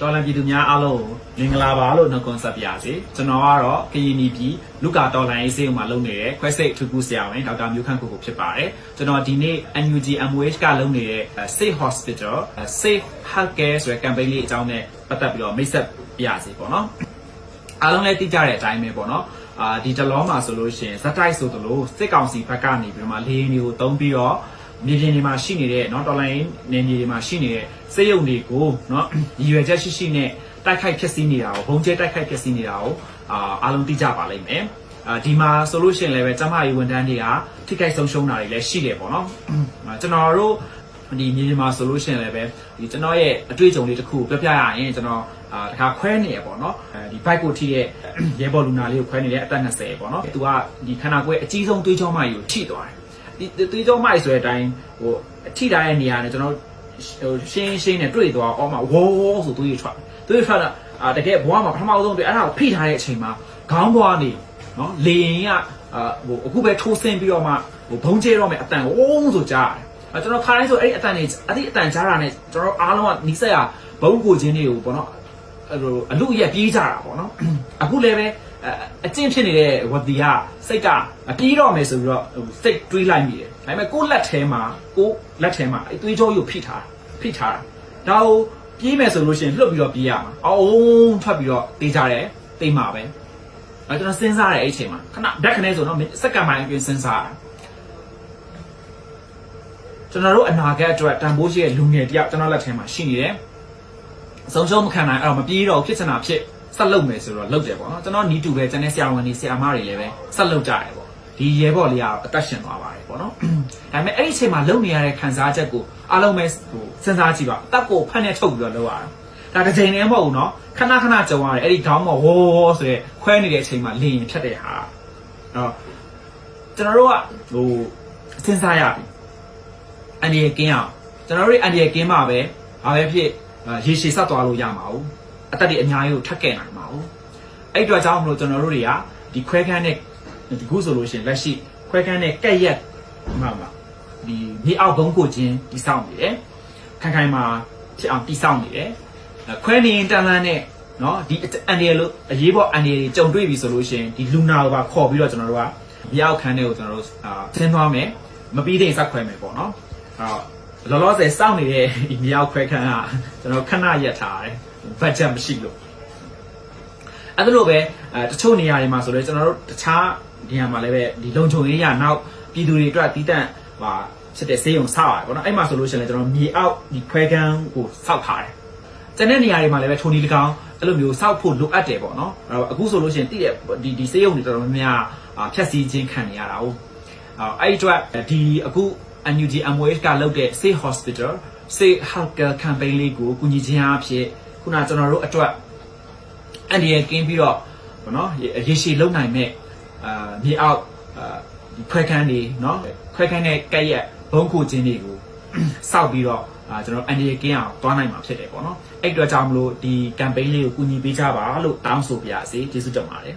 တော်လန်ပြည်သူများအားလုံးကိုမင်္ဂလာပါလို့နှုတ်ခွန်းဆက်ပါရစေကျွန်တော်ကတော့ကရင်နီပြည်လူကာတော်လန်ရေးစေးုံမှာလုပ်နေတဲ့ခွဲစိတ်ထူကူဆရာဝန်ဒေါက်တာမျိုးခန့်ကိုကိုဖြစ်ပါတယ်ကျွန်တော်ဒီနေ့ NUG MOH ကလုပ်နေတဲ့ Safe Hospital Safe Healthcare ဆိုတဲ့ campaign လေးအကြောင်းနဲ့ပတ်သက်ပြီးတော့မိတ်ဆက်ပြရစီပေါ့နော်အားလုံးလည်းသိကြတဲ့အတိုင်းပဲပေါ့နော်အာဒီတလောမှာဆိုလို့ရှိရင်ဇက်တိုက်ဆိုသလိုစစ်ကောင်စီဘက်ကနေပြီးတော့မှလေရင်တွေကိုတုံးပြီးတော့ မြေပြင်တွေမှာရှိနေတဲ့เนาะတော်လိုင်းနေမြေတွေမှာရှိနေတဲ့စေယုံတွေကိုเนาะရည်ရွယ်ချက်ရှိရှိနဲ့တိုက်ခိုက်ဖျက်ဆီးနေတာကိုဘုံကျဲတိုက်ခိုက်ဖျက်ဆီးနေတာကိုအာအားလုံးသိကြပါလိမ့်မယ်အာဒီမှာဆိုလို့ရှိရင်လည်းပဲကျမကြီးဝန်ထမ်းတွေကထိခိုက်ဆုံးရှုံးတာတွေလည်းရှိတယ်ပေါ့နော်အာကျွန်တော်တို့ ဒီမြေပြင်မှာဆိုလို့ရှိရင်လည်းပဲဒီကျွန်တော်ရဲ့အတွေ့အကြုံလေးတစ်ခုပြောပြရရင်ကျွန်တော်အာတခါခွဲနေရပေါ့နော်အဲဒီ bike ကိုထိရဲ့ရဲဘော်လူနာလေးကိုခွဲနေတဲ့အသက်20ပေါ့နော်သူကဒီခန္ဓာကိုယ်ရဲ့အကြီးဆုံးသွေးကြောမကြီးကိုထိသွားတယ် ဒီသွေးကြောမကြီးဆိုတဲ့အတိုင်းဟိုအထိထားတဲ့နေရာနဲ့ကျွန်တော်ဟိုရှင်းရှင်းနဲ့တွေ့သွားအော်မှာဝေါ်ဆိုသွေးထွက်သွေးထွက်တာအာတကယ်ဘဝမှာပထမဆုံးတွေ့အဲ့ဒါကိုဖိထားတဲ့အချိန်မှာခေါင်းပေါ်ကနေနော်လေရင်ကအာဟိုအခုပဲထိုးဆင်းပြီးတော့မှဟိုဘုံကျဲတော့မယ်အတန်ဝုန်းဆိုကြားတယ်အဲကျွန်တော်ခါတိုင်းဆိုအဲ့ဒီအတန်နေအဲ့ဒီအတန်ကြားတာနဲ့ကျွန်တော်အားလုံးကနီးစက်ရဘုံကိုချင်းတွေကိုပေါ့နော်အဲ့လိုအလူရက်ပြေးကြတာပေါ့နော်အခုလည်းပဲ အကျင့်ဖြစ်နေတဲ့ဝတီကစိတ်ကပြေးတော့မယ်ဆိုပြီးတော့စိတ်တွေးလိုက်မိတယ်ဒါပေမဲ့ကိုယ့်လက်ထဲမှာကိုယ်လက်ထဲမှာအဲ့သွေးကြောရုပ်ဖိထားဖိထားတာဒါကိုပြေးမယ်ဆိုလို့ရှိရင်လွတ်ပြီးတော့ပြေးရမှာအောင်ထွက်ပြီးတော့တေးကြတယ်တိတ်မှာပဲအဲကျွန်တော်စဉ်းစားတယ်အဲ့အချိန်မှာခဏဓာတ်ခနဲဆိုတော့စက္ကန့်ပိုင်းအတွင်းစဉ်းစားတာကျွန်တော်တို့အနာဂတ်အတွက်တန်ဖိုးရှိတဲ့လူငယ်တယောက်ကျွန်တော်လက်ထဲမှာရှိနေတယ်။ဆုံးရှုံးမခံနိုင်အဲ့တော့မပြေတော့ဖြစ်ချင်တာဖြစ် ဆက်လုပ်မယ်ဆိုတော့လုပ်တယ်ပေါ့နော်။ကျွန်တော်နီးတူပဲကျွန်တဲ့ဆရာဝန်တွေဆရာမတွေလည်းပဲဆက်လုပ်ကြတယ်ပေါ့။ဒီရဲဘော်လေးကအသက်ရှင်သွားပါတယ်ပေါ့နော်။ဒါပေမဲ့အဲ့ဒီအချိန်မှာလုပ်နေရတဲ့ခံစားချက်ကိုအားလုံးပဲဟိုစဉ်းစားကြည့်ပါ။အသက်ကိုဖက်နဲ့ထုတ်ပြီးတော့လုပ်ရတာ။ဒါတစ်ချိန်တည်းမဟုတ်ဘူးနော်။ခဏခဏကြုံရတယ်အဲ့ဒီခေါင်းပေါ်ဝေါ်ဆိုရဲခွဲနေတဲ့အချိန်မှာလင်းဖြတ်တဲ့ဟာ။အဲ့တော့ကျွန်တော်တို့ကဟိုစဉ်းစားရပြီ။အန်ဒီရဲ့ကင်းအောင်ကျွန်တော်တို့အန်ဒီရဲ့ကင်းမှာပဲဘာပဲဖြစ်ရေရှည်ဆက်သွားလို့ရမှာ ው အသက်တွေအများကြီးကိုထပ်ကဲနိုင်မှာ ው အဲ့အတွက်ကြောင့်မလို့ကျွန်တော်တို့တွေကဒီခွဲခန်းနဲ့ဒီခုဆိုလို့ရှိရင်လက်ရှိခွဲခန်းနဲ့ကက်ရက်မှာမှာဒီမြေအောက်ဘုံကိုချင်းတိဆောက်နေတယ်ခိုင်ခိုင်မှာဖြစ်အောင်တိဆောက်နေတယ်ခွဲနေရင်တန်လန်းနဲ့နော်ဒီအန်ဒီရဲ့လို့အရေးပေါ်အန်ဒီရဲ့ကြုံတွေ့ပြီဆိုလို့ရှိရင်ဒီလူနာကိုပါခေါ်ပြီးတော့ကျွန်တော်တို့ကမြေအောက်ခန်းတွေကိုကျွန်တော်တို့အာဆင်းသွားမယ်မပြီးတဲ့ဆက်ခွဲမယ်ပေါ့နော်အဲ့တော့လောလောဆယ်စောင့်နေတဲ့ဒီမြောက်ခွဲခန်းကကျွန်တော်ခဏရက်ထားတယ် ဘတ်ဂျက်မရှိလို့အဲ့ဒါလို့ပဲအဲတချို့နေရာတွေမှာဆိုတော့ကျွန်တော်တို့တခြားနေရာမှာလည်းပဲဒီလုံခြုံရေးရနောက်ပြည်သူတွေအတွက်တီးတန့်ဟာဖြစ်တဲ့ဆေးရုံဆောက်ရတယ်ပေါ့နော်အဲ့မှာဆိုလို့ရှိရင်လည်းကျွန်တော်မြေအောက်ဒီခွဲခန်းကိုဆောက်ထားတယ်ကျန်တဲ့နေရာတွေမှာလည်းပဲထုံဒီတကောင်အဲ့လိုမျိုးဆောက်ဖို့လိုအပ်တယ်ပေါ့နော်အဲ့တော့အခုဆိုလို့ရှိရင်တည်တဲ့ဒီဒီဆေးရုံတွေတော်တော်များများအာဖြတ်စည်းခြင်းခံနေရတာဟုတ်အဲ့ဒီအတွက်ဒီအခု NUG MOH ကလုပ်တဲ့ Safe Hospital Safe Healthcare Campaign လေးကိုကူညီခြင်းအဖြစ် ခုနကျွန်တော်တို့အတွက်အန်ဒီရကင်းပြီးတော့ဘောနော်ရေရှည်လုံနိုင်မဲ့အာမြေအောက်အာဒီခွဲခန်းတွေနော်ခွဲခန်းနဲ့ကက်ရက်ဘုံကိုခြင်းတွေကိုစောက်ပြီးတော့အာကျွန်တော်အန်ဒီရကင်းအောင်တွားနိုင်မှာဖြစ်တယ်ပေါ့နော်အဲ့အတွက်ကြောင့်မလို့ဒီ campaign လေးကိုကူညီပေးကြပါလို့တောင်းဆိုပါရစေကျေးဇူးတင်ပါတယ်